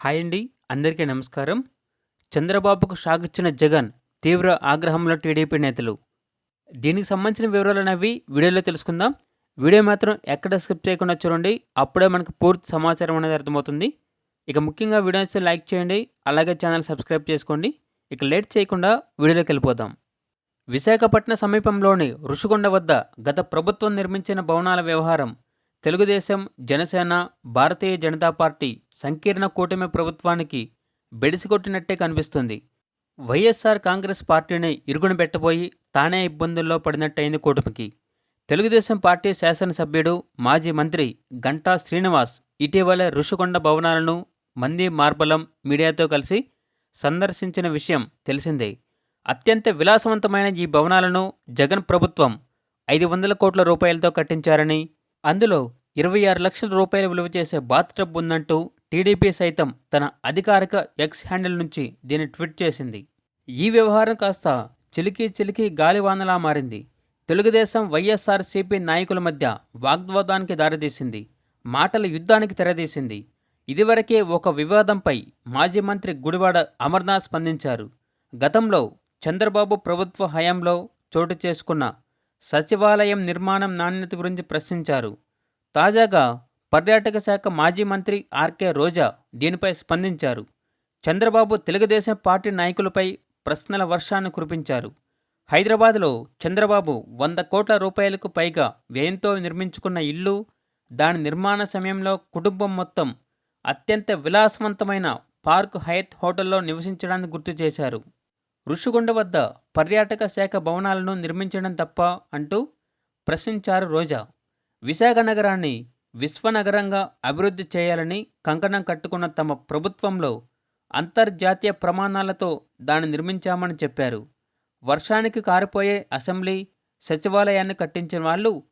Hi అండి అందరికీ నమస్కారం. చంద్రబాబుకు షాక్ ఇచ్చిన జగన్ తీవ్ర ఆగ్రహంలో టీడీపీ నేతలు. దీనికి సంబంధించిన వివరాలు అనేవి వీడియోలో తెలుసుకుందాం. వీడియో మాత్రం ఎక్కడ స్కిప్ చేయకుండా చూడండి అప్పుడే మనకు పూర్తి సమాచారం అనేది అర్థమవుతుంది. ఇక ముఖ్యంగా వీడియో లైక్ చేయండి అలాగే ఛానల్ సబ్స్క్రైబ్ చేసుకోండి. ఇక లేట్ చేయకుండా వీడియోలోకి వెళ్ళిపోదాం. విశాఖపట్నం సమీపంలోని ఋషికొండ వద్ద గత ప్రభుత్వం నిర్మించిన భవనాల వ్యవహారం తెలుగుదేశం జనసేన భారతీయ జనతా పార్టీ సంకీర్ణ కూటమి ప్రభుత్వానికి బెడిసికొట్టినట్టే కనిపిస్తుంది. వైఎస్ఆర్ కాంగ్రెస్ పార్టీని ఇరుగున పెట్టబోయి తానే ఇబ్బందుల్లో పడినట్టయింది కూటమికి. తెలుగుదేశం పార్టీ శాసనసభ్యుడు మాజీ మంత్రి గంటా శ్రీనివాస్ ఇటీవల ఋషికొండ భవనాలను మంది మార్బలం మీడియాతో కలిసి సందర్శించిన విషయం తెలిసిందే. అత్యంత విలాసవంతమైన ఈ భవనాలను జగన్ ప్రభుత్వం ఐదు వందల కోట్ల రూపాయలతో కట్టించారని అందులో ఇరవై ఆరు లక్షల రూపాయలు విలువ చేసే బాత్ టబ్ ఉందంటూ టీడీపీ సైతం తన అధికారిక ఎక్స్ హ్యాండిల్ నుంచి దీన్ని ట్వీట్ చేసింది. ఈ వ్యవహారం కాస్త చిలికి చిలికి గాలివానలా మారింది. తెలుగుదేశం వైఎస్ఆర్సీపీ నాయకుల మధ్య వాగ్వాదానికి దారితీసింది. మాటల యుద్ధానికి తెరదీసింది ఇదివరకే ఒక వివాదంపై మాజీ మంత్రి గుడివాడ అమర్నాథ్ స్పందించారు. గతంలో చంద్రబాబు ప్రభుత్వ హయాంలో చోటు చేసుకున్న సచివాలయం నిర్మాణం నాణ్యత గురించి ప్రశ్నించారు. తాజాగా పర్యాటక శాఖ మాజీ మంత్రి ఆర్కే రోజా దీనిపై స్పందించారు. చంద్రబాబు తెలుగుదేశం పార్టీ నాయకులపై ప్రశ్నల వర్షాన్ని కురిపించారు. హైదరాబాద్లో చంద్రబాబు వంద కోట్ల రూపాయలకు పైగా వ్యయంతో నిర్మించుకున్న ఇల్లు దాని నిర్మాణ సమయంలో కుటుంబం మొత్తం అత్యంత విలాసవంతమైన పార్క్ హయత్ హోటల్లో నివసించడాన్ని గుర్తు చేశారు. ఋషికొండ వద్ద పర్యాటక శాఖ భవనాలను నిర్మించడం తప్ప అంటూ ప్రశ్నించారు రోజా. విశాఖ నగరాన్ని విశ్వనగరంగా అభివృద్ధి చేయాలని కంకణం కట్టుకున్న తమ ప్రభుత్వంలో అంతర్జాతీయ ప్రమాణాలతో దాన్ని నిర్మించామని చెప్పారు. వర్షానికి కారిపోయే అసెంబ్లీ సచివాలయాన్ని కట్టించిన వాళ్ళు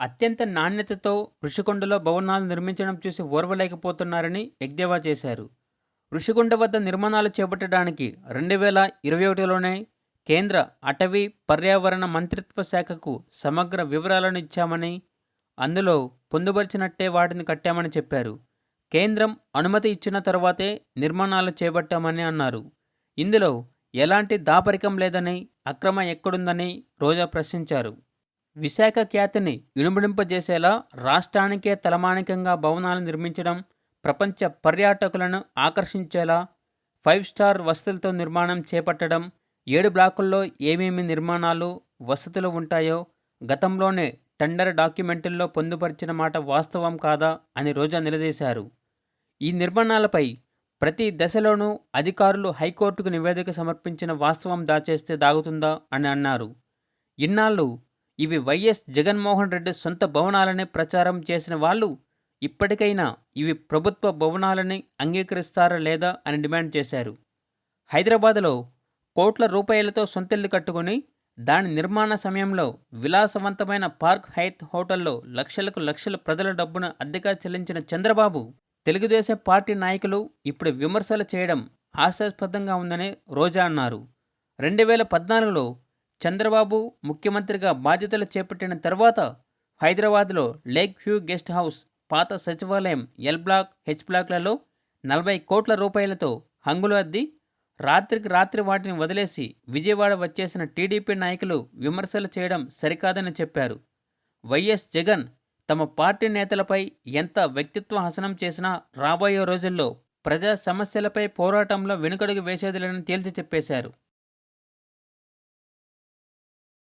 అత్యంత నాణ్యతతో ఋషికొండలో భవనాలు నిర్మించడం చూసి ఓర్వలేకపోతున్నారని ఎద్దేవా చేశారు. ఋషికొండ వద్ద నిర్మాణాలు చేపట్టడానికి రెండు వేల ఇరవై ఒకటిలోనే కేంద్ర అటవీ పర్యావరణ మంత్రిత్వ శాఖకు సమగ్ర వివరాలను ఇచ్చామని అందులో పొందుపరిచినట్టే వాటిని కట్టామని చెప్పారు. కేంద్రం అనుమతి ఇచ్చిన తర్వాతే నిర్మాణాలు చేపట్టామని అన్నారు. ఇందులో ఎలాంటి దాపరికం లేదని అక్రమ ఎక్కడుందని రోజా ప్రశ్నించారు. విశాఖ ఖ్యాతిని ఇనుమడింపజేసేలా రాష్ట్రానికే తలమానికంగా భవనాలు నిర్మించడం ప్రపంచ పర్యాటకులను ఆకర్షించేలా ఫైవ్ స్టార్ వసతులతో నిర్మాణం చేపట్టడం ఏడు బ్లాకుల్లో ఏమేమి నిర్మాణాలు వసతులు ఉంటాయో గతంలోనే టెండర్ డాక్యుమెంటుల్లో పొందుపరిచిన మాట వాస్తవం కాదా అని రోజా నిలదీశారు. ఈ నిర్మాణాలపై ప్రతి దశలోనూ అధికారులు హైకోర్టుకు నివేదిక సమర్పించిన వాస్తవం దాచేస్తే దాగుతుందా అని అన్నారు. ఇన్నాళ్ళు ఇవి వైఎస్ జగన్మోహన్ రెడ్డి సొంత భవనాలనే ప్రచారం చేసిన వాళ్ళు ఇప్పటికైనా ఇవి ప్రభుత్వ భవనాలని అంగీకరిస్తారా లేదా అని డిమాండ్ చేశారు. హైదరాబాదులో కోట్ల రూపాయలతో సొంతిల్లు కట్టుకుని దాని నిర్మాణ సమయంలో విలాసవంతమైన పార్క్ హైత్ హోటల్లో లక్షలకు లక్షల ప్రజల డబ్బును అద్దెగా చెల్లించిన చంద్రబాబు తెలుగుదేశం పార్టీ నాయకులు ఇప్పుడు విమర్శలు చేయడం హాస్యాస్పదంగా ఉందని రోజా అన్నారు. రెండు వేల పద్నాలుగులో చంద్రబాబు ముఖ్యమంత్రిగా బాధ్యతలు చేపట్టిన తర్వాత హైదరాబాద్లో లేక్ వ్యూ గెస్ట్ హౌస్ పాత సచివాలయం ఎల్ బ్లాక్ హెచ్ బ్లాక్లలో నలభై కోట్ల రూపాయలతో హంగులు అద్ది రాత్రికి రాత్రి వాటిని వదిలేసి విజయవాడ వచ్చేసిన టీడీపీ నాయకులు విమర్శలు చేయడం సరికాదని చెప్పారు. వైఎస్ జగన్ తమ పార్టీ నేతలపై ఎంత వ్యక్తిత్వ హసనం చేసినా రాబోయే రోజుల్లో ప్రజా సమస్యలపై పోరాటంలో వెనుకడుగు వేసేదిలేని తేల్చి చెప్పేశారు.